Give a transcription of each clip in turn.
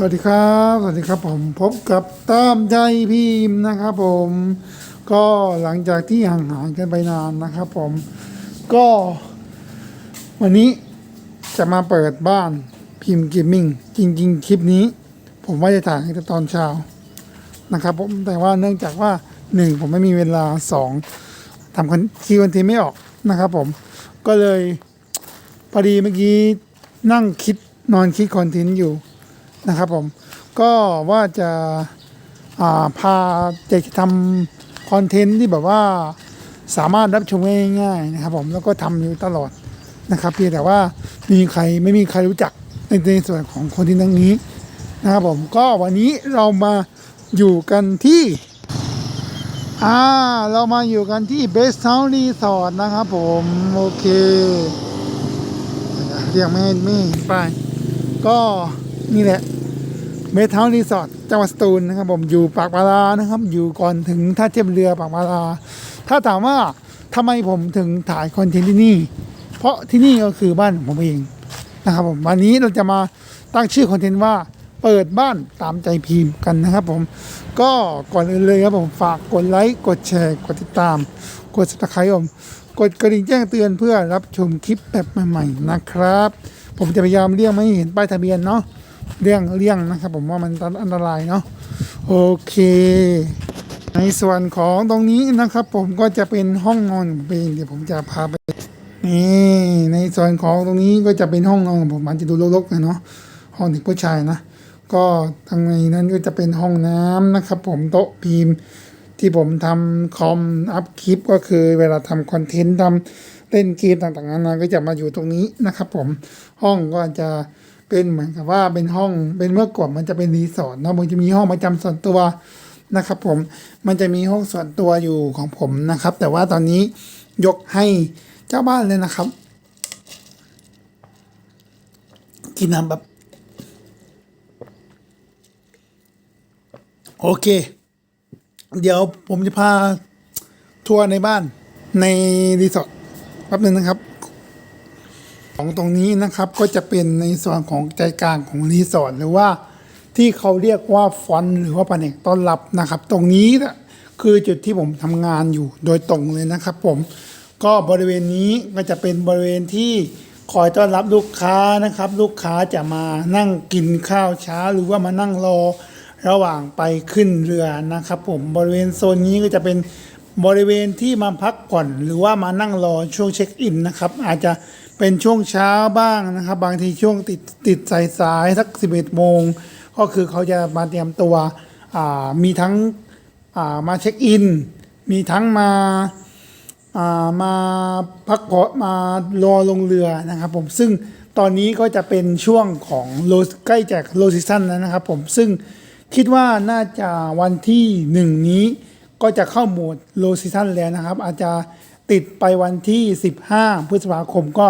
สวัสดีครับ สวัสดีครับผมพบกับตามใจพิมพ์นะครับผม ก็หลังจากที่ห่างหายกันไปนานนะครับผม ก็ วันนี้จะมาเปิดบ้านพิมพ์เกมมิ่งจริง ๆ คลิปนี้ ผมว่าจะถ่ายแต่ตอนเช้านะครับผมแต่ว่าเนื่องจากว่าหนึ่งผมไม่มีเวลาสองทำคนคีย์คอนทนต์ไม่ออกนะครับผม ก็เลยพอดีเมื่อกี้นั่งคิดนอนคิดคอนเทนต์อยู่ นะครับผมก็ว่าจะอ่าพาจะทำคอนเทนต์ที่แบบว่าสามารถรับชมง่ายๆนะครับผมแล้วก็ทำอยู่ตลอดนะครับเพียงแต่ว่ามีใครไม่มีใครรู้จักในในส่วนของคนที่นั่งนี้นะครับผมก็วันนี้เรามาอยู่กันที่อ่าเรามาอยู่กันที่เบส o า n รีสอร์ทนะครับผมโอเคเรียกไม่ไม่เห็นป้ายก็นี่แหละ เมทัลรีสอร์ทจังหวัดสตูลนะครับผมอยู่ปากปลารานะครับ อยู่ก่อนถึงท่าเทียบเรือปากปลาราถ้าถามว่าทำไมผมถึงถ่ายคอนเทนต์ที่นี่ เพราะที่นี่ก็คือบ้านของผมเองนะครับผมวันนี้เราจะมาตั้งชื่อคอนเทนต์ว่าเปิดบ้านตามใจพิมพ์กันนะครับผมก็ก่อนอื่นเลยครับผมฝากกดไลค์กดแชร์กดติดตาม กด subscribe ผมกดกระดิ่งแจ้งเตือนเพื่อรับชมคลิปแบบใหม่ๆนะครับ ผมจะพยายามเลี่ยงไม่ให้เห็นป้ายทะเบียนเนาะ เลี่ยงเลี่ยงนะครับ ผมว่ามันอันตรายเนาะโอเค ในส่วนของตรงนี้นะครับ ผมก็จะเป็นห้องนอนผมเองเดี๋ยวผมจะพาไปนี่ในส่วนของตรงนี้ก็จะเป็นห้องนอนของผมมันจะดูรกๆหน่อยเนาะห้องเด็กผู้ชายนะก็ทางในนั้นก็จะเป็นห้องน้ำนะครับ ผมโต๊ะพิมพ์ที่ผมทำคอมอัพคลิปก็คือเวลาทำคอนเทนต์ทำเล่นเกมต่างๆนานาก็จะมาอยู่ตรงนี้นะครับ ผมห้องก็จะ เป็นเหมือนกับว่าเป็นห้องเป็นเมื่อก่อนมันจะเป็นรีสอร์ทเนาะมันจะมีห้องประจำส่วนตัวนะครับผมมันจะมีห้องส่วนตัวอยู่ของผมนะครับ แต่ว่าตอนนี้ยกให้เจ้าบ้านเลยนะครับ กินน้ำแบบโอเค เดี๋ยวผมจะพาทัวร์ในบ้านในรีสอร์ทแป๊บหนึงนะครับ ของตรงนี้นะครับก็จะเป็นในส่วนของใจกลางของรีสอร์ทหรือว่าที่เขาเรียกว่าฟอนต์หรือว่าแผนกต้อนรับนะครับ ตรงนี้นะคือจุดที่ผมทำงานอยู่โดยตรงเลยนะครับ ผมก็บริเวณนี้ก็จะเป็นบริเวณที่คอยต้อนรับลูกค้านะครับ ลูกค้าจะมานั่งกินข้าวเช้า หรือว่ามานั่งรอระหว่างไปขึ้นเรือนะครับ ผมบริเวณโซนนี้ก็จะเป็นบริเวณที่มาพักผ่อน หรือว่ามานั่งรอช่วงเช็คอินนะครับ อาจจะ เป็นช่วงเช้าบ้างนะครับ บางทีช่วงติดติดสายสายสัก 11 โมง ก็คือเขาจะมาเตรียมตัวมีทั้งามาเช็คอิน มีทั้งมาามาพักผ่อนมารอลงเรือนะครับผมซึ่งตอนนี้ก็จะเป็นช่วงของโลใกล้จากโลซิชันแล้วนะครับผมซึ่งคิดว่าน่าจะวันที่หนึ่งนี้ก็จะเข้าโหมดโลซิชันแล้วนะครับ อาจจะ ติดไปวันที่ 15 พฤษภาคมก็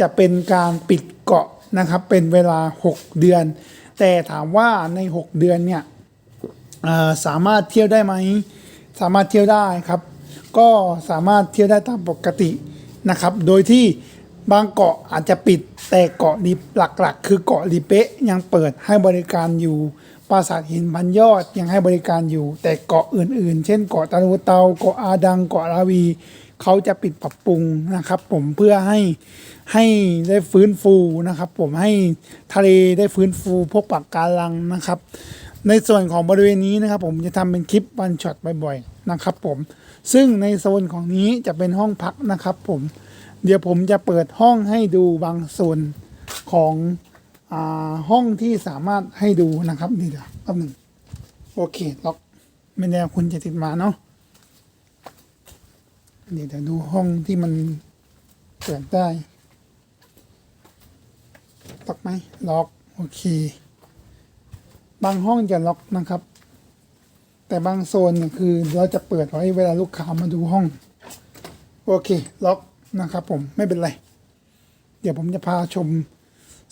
จะเป็นการปิดเกาะนะครับ เป็นเวลา 6 เดือน แต่ถามว่าใน 6 เดือนเนี่ยสามารถเที่ยวได้ไหม สามารถเที่ยวได้ครับ ก็สามารถเที่ยวได้ตามปกตินะครับ โดยที่บางเกาะอาจจะปิดแต่เกาะลีหลักๆ คือเกาะลีเปะยังเปิดให้บริการอยู่ปราสาทหินพันยอดยังให้บริการอยู่ แต่เกาะอื่นๆ เช่นเกาะตะลุเตาเกาะอาดังเกาะลาวี เขาจะปิดปรับปรุงนะครับ ผมเพื่อให้ให้ได้ฟื้นฟูนะครับ ผมให้ทะเลได้ฟื้นฟูพวกปากการังนะครับ ในส่วนของบริเวณนี้นะครับ ผมจะทำเป็นคลิปวันช็อตบ่อยๆนะครับ ผมซึ่งในโซนของนี้จะเป็นห้องพักนะครับ ผมเดี๋ยวผมจะเปิดห้องให้ดูบางส่วนของอห้องที่สามารถให้ดูนะครับนี่เดี๋ยวแป๊บหนึ่งโอเคล็อกไม่แน่คุณจะติดมาเนาะ เดี๋ยวเดี๋ยวดูห้องที่มันเปิดได้ล็อกไหมล็อกโอเค บางห้องจะล็อกนะครับ แต่บางโซนเนี่ยคือเราจะเปิดไว้เวลาลูกค้ามาดูห้อง โอเค ล็อกนะครับผมไม่เป็นไร เดี๋ยวผมจะพาชม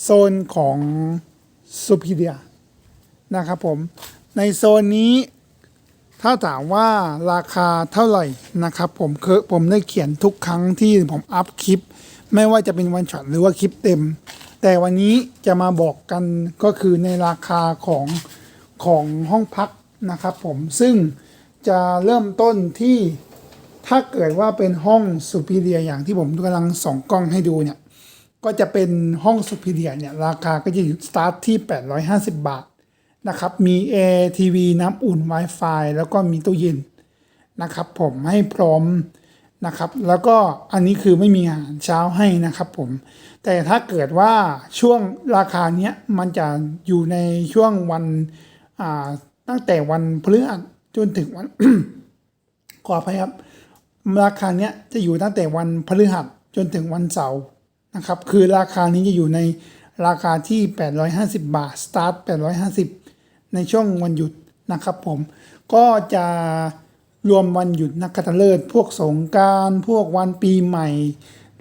โซนของซูพิเดียนะครับผม ในโซนนี้ ถ้าถามว่าราคาเท่าไหร่นะครับ ผมเคยผมได้เขียนทุกครั้งที่ผมอัพคลิป ไม่ว่าจะเป็นวันช็อตหรือว่าคลิปเต็ม แต่วันนี้จะมาบอกกันก็คือในราคาของของห้องพักนะครับ ผมซึ่งจะเริ่มต้นที่ถ้าเกิดว่าเป็นห้องสุพิเรียอย่างที่ผมกำลังส่องกล้องให้ดูเนี่ยก็จะเป็นห้องสุพิเรียเนี่ยราคาก็จะอยู่สตาร์ทที่ 850 บาท นะครับมีแอร์ทีวีน้ำอุ่น Wi-Fi แล้วก็มีตู้เย็นนะครับ ผมให้พร้อมนะครับ แล้วก็อันนี้คือไม่มีอาหารเช้าให้นะครับผมแต่ถ้าเกิดว่าช่วงราคาเนี้ยมันจะอยู่ในช่วงวันอ่าตั้งแต่วันพฤหัสจนถึงวันขออภัยครับราคาเนี้ยจะอยู่ตั้งแต่วันพฤหัสจนถึงวันเสาร์นะครับ คือราคานี้จะอยู่ในราคาที่ 850 บาท สตาร์ท 850 ในช่วงวันหยุดนะครับผม ก็จะรวมวันหยุดนักขัตฤกษ์พวกสงการพวกวันปีใหม่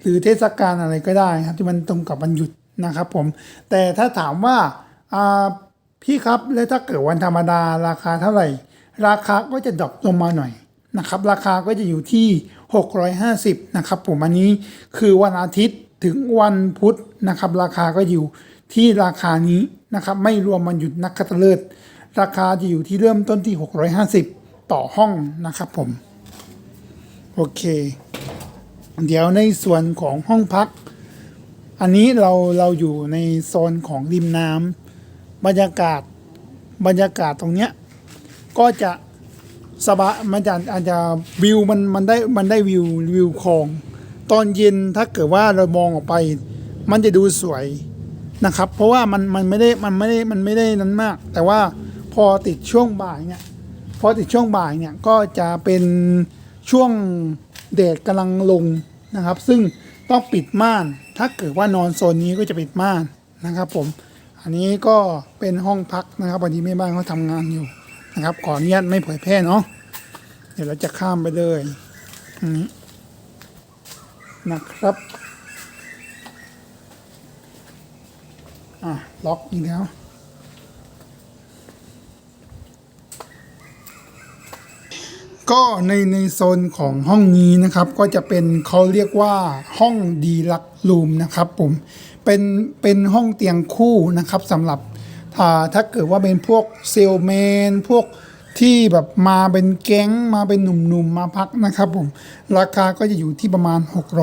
หรือเทศกาลอะไรก็ได้ครับที่มันตรงกับวันหยุดนะครับผม แต่ถ้าถามว่าอ่าพี่ครับแล้วถ้าเกิดวันธรรมดาราคาเท่าไหร่ ราคาก็จะดรอปลงมาหน่อยนะครับราคาก็จะอยู่ที่ 650นะครับผมอันนี้คือวันอาทิตย์ถึงวันพุธนะครับ ราคาก็อยู่ที่ราคานี้นะครับ ไม่รวมวันหยุดนักขัตฤกษ์ ราคาจะอยู่ที่เริ่มต้นที่ 650 ต่อห้องนะครับผม โอเค เดี๋ยวในส่วนของห้องพัก อันนี้เราเราอยู่ในโซนของริมน้ำบรรยากาศบรรยากาศตรงเนี้ยก็จะสบายมันจะอาจจะวิวมันมันได้มันได้วิววิวคลอง ตอนเย็นถ้าเกิดว่าเรามองออกไป มันจะดูสวยนะครับ เพราะว่ามันมันไม่ได้มันไม่ได้มันไม่ได้นั้นมาก แต่ว่า อติดช่วงบ่ายเนี่ยพอติดช่วงบ่ายเนี่ยก็จะเป็นช่วงแดดกำลังลงนะครับ ซึ่งต้องปิดม่าน ถ้าเกิดว่านอนโซนนี้ก็จะปิดม่านนะครับ ผม อันนี้ก็เป็นห้องพักนะครับวันนี้แม่บ้านเขาทำงานอยู่นะครับขออนุญาตไม่เผยแพร่เนาะเดี๋ยวเราจะข้ามไปเลยอันนี้นะครับ อะล็อกอีกแล้ว ก็ในในโซนของห้องนี้นะครับ ก็จะเป็นเขาเรียกว่าห้องดีลักรูมนะครับผมเป็นเป็นห้องเตียงคู่นะครับสำหรับอ่าถ้าเกิดว่าเป็นพวกเซลแมนพวกที่แบบมาเป็นแก๊งมาเป็นหนุ่มๆมาพักนะครับผมราคาก็จะอยู่ที่ประมาณ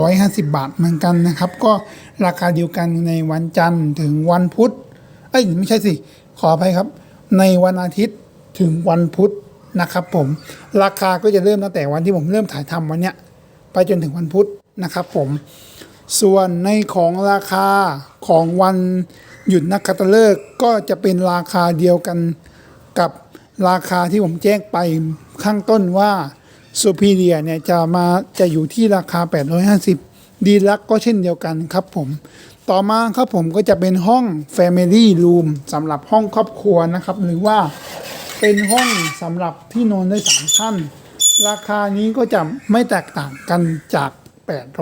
650 บาทเหมือนกันนะครับ ก็ราคาเดียวกันในวันจันทร์ถึงวันพุธเอ้ยไม่ใช่สิขออภัยครับ ในวันอาทิตย์ถึงวันพุธ นะครับผมราคาก็จะเริ่มตั้งแต่วันที่ผมเริ่มถ่ายทำวันเนี้ยไปจนถึงวันพุธนะครับผมส่วนในของราคาของวันหยุดนักขัตฤกษ์ก็จะเป็นราคาเดียวกันกับราคาที่ผมแจ้งไปข้างต้นว่าซูพีเรียเนี่ยจะมาจะอยู่ที่ราคา 850 ดีลักก็เช่นเดียวกันครับผม ต่อมาครับผมก็จะเป็นห้อง Family Room สำหรับห้องครอบครัวนะครับ หรือว่า เป็นห้องสำหรับที่นอนได้สามท่าน ราคานี้ก็จะไม่แตกต่างกันจาก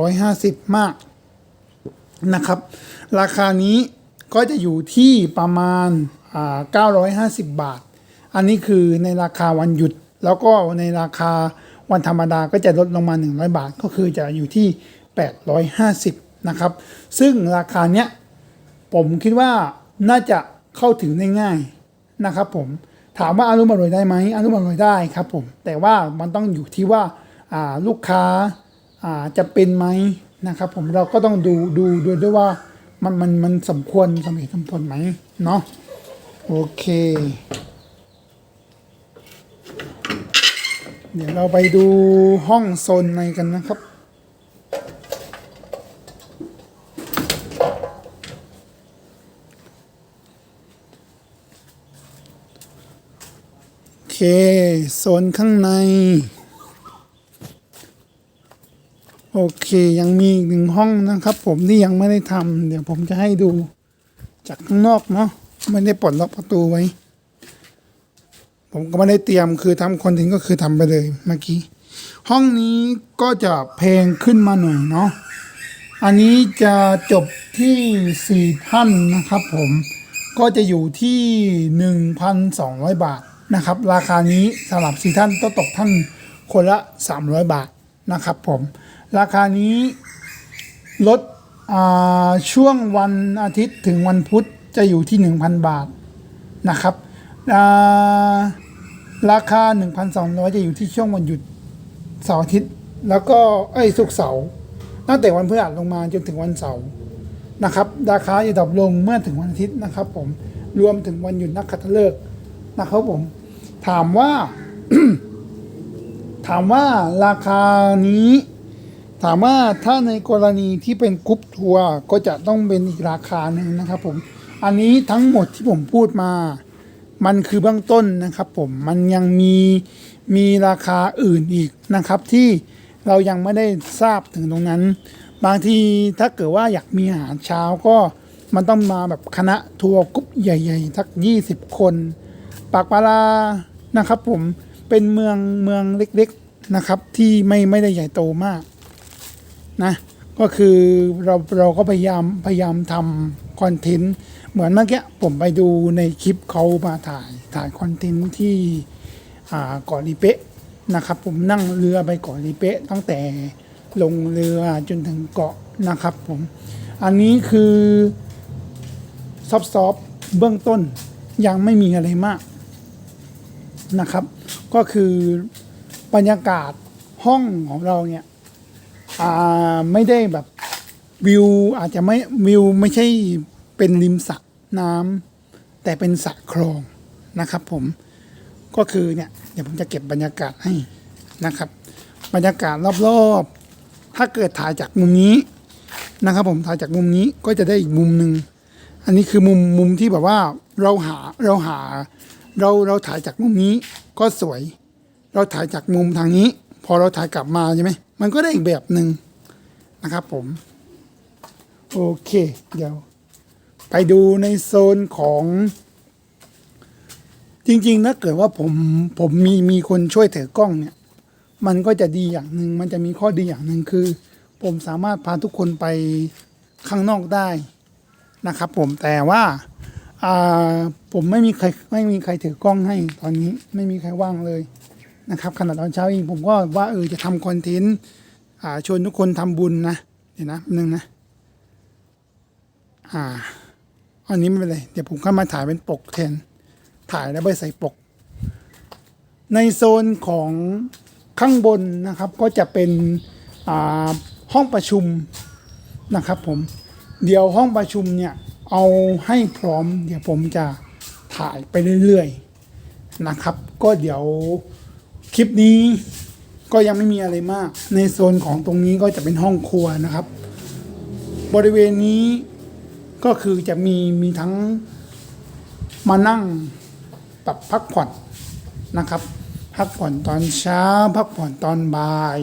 850 มากนะครับ ราคานี้ก็จะอยู่ที่ประมาณอ่า950 บาท อันนี้คือในราคาวันหยุด แล้วก็ในราคาวันธรรมดาก็จะลดลงมา 100 บาท ก็คือจะอยู่ที่ 850 นะครับ ซึ่งราคาเนี้ยผมคิดว่าน่าจะเข้าถึงได้ง่ายนะครับผม ถามว่าอารมณ์อร่อยได้ไหมอารมณ์อร่อยได้ครับผมแต่ว่ามันต้องอยู่ที่ว่าลูกค้าจะเป็นไหมนะครับผมเราก็ต้องดูดูดูด้วยว่ามันมันมันสมควรสมเหตุสมผลไหมเนาะโอเค เดี๋ยวเราไปดูห้องโซนในกันนะครับ โอเคโซนข้างใน โอเคยังมีอีกหนึ่งห้องนะครับผมที่ยังไม่ได้ทำเดี๋ยวผมจะให้ดูจากข้างนอกเนาะไม่ได้ปลดล็อกประตูไว้ ผมก็ไม่ได้เตรียมคือทำคอนเทนต์ก็คือทำไปเลยเมื่อกี้ ห้องนี้ก็จะแพงขึ้นมาหน่อยเนาะอันนี้จะจบที่สี่ท่านนะครับผมก็จะอยู่ที่หนึ่งพันสองร้อยบาท นะครับ ราคานี้สำหรับสี่ท่านต้องตกท่านคนละสามร้อยบาทนะครับผม ราคานี้ลดช่วงวันอาทิตย์ถึงวันพุธจะอยู่ที่ 1,000 บาทนะครับอ่าราคา 1,200 จะอยู่ที่ช่วงวันหยุดเสาร์อาทิตย์ แล้วก็ไอ้ยศุกเสาร์ตั้งแต่วันพฤหัสลงมาจนถึงวันเสาร์นะครับ ราคาจะดรอปลงเมื่อถึงวันอาทิตย์นะครับ ผมรวมถึงวันหยุดนักขัตฤกษ์ นะครับผม ถามว่า ถามว่าราคานี้ ถามว่าถ้าในกรณีที่เป็นกรุ๊ปทัวร์ก็จะต้องเป็นอีกราคาหนึ่งนะครับผม อันนี้ทั้งหมดที่ผมพูดมา มันคือเบื้องต้นนะครับผม มันยังมีมีราคาอื่นอีกนะครับ ที่เรายังไม่ได้ทราบถึงตรงนั้น บางทีถ้าเกิดว่าอยากมีอาหารเช้าก็มันต้องมาแบบคณะทัวร์กรุ๊ปใหญ่ ๆ ทัก 20 คน ปากปาลานะครับ ผมเป็นเมืองเมืองเล็กๆนะครับ ที่ไม่ไม่ได้ใหญ่โตมากนะก็คือเราเราก็พยายามพยายามทำคอนเทนต์เหมือนเมื่อกี้ผมไปดูในคลิปเขามาถ่ายถ่ายคอนเทนต์ที่อ่าเกาะลีเป๊ะนะครับผมนั่งเรือไปเกาะลีเป๊ะตั้งแต่ลงเรือจนถึงเกาะนะครับผมอันนี้คือซอฟต์ๆเบื้องต้นยังไม่มีอะไรมาก นะครับ ก็คือบรรยากาศห้องของเราเนี่ยไม่ได้แบบวิวอาจจะไม่วิวไม่ใช่เป็นริมสระน้ำแต่เป็นสระคลองนะครับ ผมก็คือเนี่ยเดี๋ยวผมจะเก็บบรรยากาศให้นะครับ บรรยากาศรอบๆ ถ้าเกิดถ่ายจากมุมนี้นะครับ ผมถ่ายจากมุมนี้ก็จะได้อีกมุมหนึ่งอันนี้คือมุมมุมที่แบบว่าเราหาเราหา เราเราถ่ายจากมุมนี้ก็สวย เราถ่ายจากมุมทางนี้ พอเราถ่ายกลับมาใช่ไหมมันก็ได้อีกแบบหนึ่งนะครับผมโอเค เดี๋ยว ไปดูในโซนของ จริงๆถ้าเกิดว่าผมผมมีมีคนช่วยถือกล้องเนี่ย มันก็จะดีอย่างหนึ่งมันจะมีข้อดีอย่างหนึ่งคือ ผมสามารถพาทุกคนไปข้างนอกได้นะครับผมแต่ว่า อ่าผมไม่มีใครไม่มีใครถือกล้องให้ตอนนี้ไม่มีใครว่างเลยนะครับขณะตอนเช้าเองผมก็ว่าเออจะทำคอนเทนต์อ่าชวนทุกคนทำบุญนะเดี๋ยวนะแป๊บนึงนะอ่าอันนี้ไม่เป็นไรเดี๋ยวผมเข้ามาถ่ายเป็นปกแทนถ่ายแล้วไปใส่ปก ในโซนของข้างบนนะครับก็จะเป็นอ่าห้องประชุมนะครับผมเดี๋ยวห้องประชุมเนี่ย เอาให้พร้อมเดี๋ยวผมจะถ่ายไปเรื่อยๆนะครับ ก็เดี๋ยวคลิปนี้ก็ยังไม่มีอะไรมาก ในโซนของตรงนี้ก็จะเป็นห้องครัวนะครับ บริเวณนี้ก็คือจะมีมีทั้งมานั่งปรับพักผ่อนนะครับ พักผ่อนตอนเช้า พักผ่อนตอนบ่าย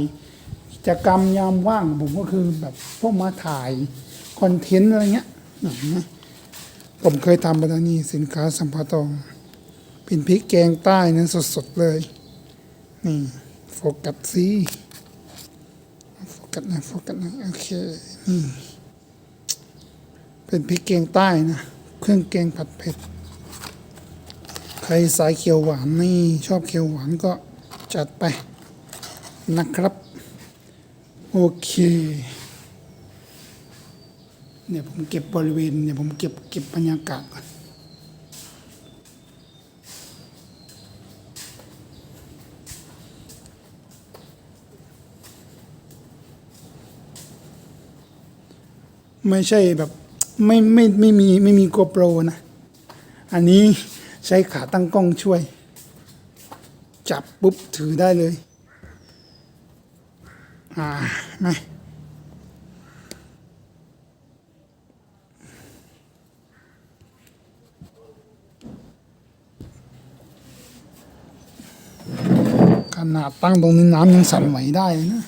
กิจกรรมยามว่างผมก็คือแบบพวกมาถ่ายคอนเทนต์อะไรเงี้ยนไหม ผมเคยทำไปแล้วนี่สินค้าสัมภาระเป็นพริกแกงใต้นั้นสดๆเลย นี่ โฟกัสสิโฟกัสนะโฟกัสนะโอเค นี่ เป็นพริกแกงใต้นะ เครื่องแกงผัดเผ็ด ใครสายเขียวหวานนี่ ชอบเขียวหวานก็จัดไปนะครับ โอเค เนี่ยผมเก็บบริเวณเนี่ยผมเก็บเก็บบรรยากาศก่อนไม่ใช่แบบไม่ไม่ไม่มีไม่มีโกโปรนะ อันนี้ใช้ขาตั้งกล้องช่วย จับปุ๊บถือได้เลย อ่านะ ขนาดตั้งตรงนี้น้ำยังสั่นไหวได้นะ